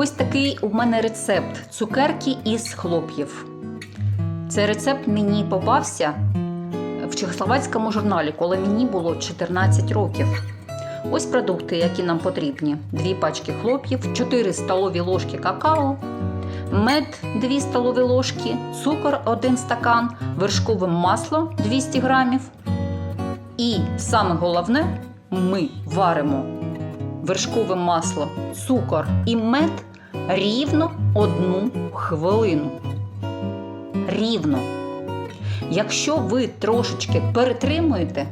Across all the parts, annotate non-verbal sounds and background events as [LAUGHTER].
Ось такий у мене рецепт цукерки із хлоп'їв. Цей рецепт мені попався в чехословацькому журналі, коли мені було 14 років. Ось продукти, які нам потрібні: дві пачки хлоп'їв, 4 столові ложки какао, мед 2 столові ложки, цукор 1 стакан, вершкове масло 200 грамів. І саме головне, ми варимо вершкове масло, цукор і мед рівно одну хвилину. Рівно. Якщо ви трошечки перетримуєте,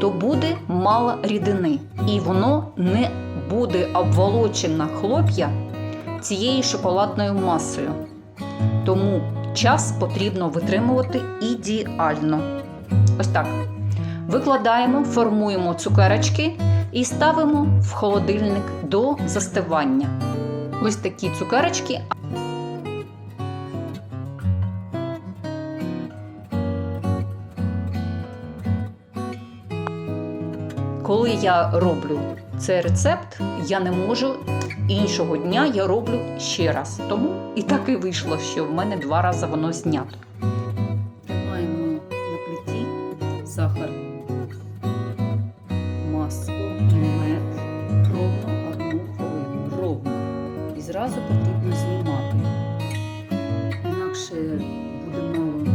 то буде мало рідини, і воно не буде обволочена хлоп'я цією шоколадною масою. Тому час потрібно витримувати ідеально. Ось так. Викладаємо, формуємо цукерочки і ставимо в холодильник до застивання. Ось такі цукерочки. Коли я роблю цей рецепт, я не можу іншого дня я роблю ще раз. Тому і так і вийшло, що в мене два рази воно знято. Тримаємо на плиті сахар, І зразу потрібно знімати. Інакше буде мало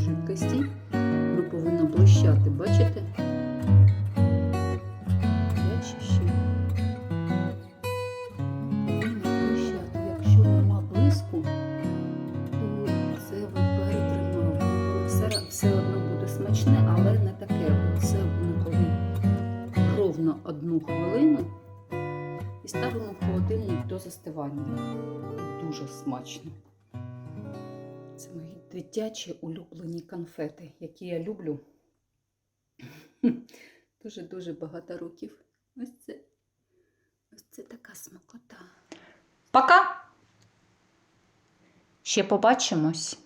жидкості. Воно повинно блищати, бачите? Я блищати. Якщо нема блиску, то це перетримали. Все, все одно буде смачне, і ставимо в холодильник до застивання. Дуже смачно. Це мої дитячі улюблені конфети, які я люблю. [LAUGHS] Дуже-дуже багато років. Ось це, ось це така смакота. Пока! Ще побачимось.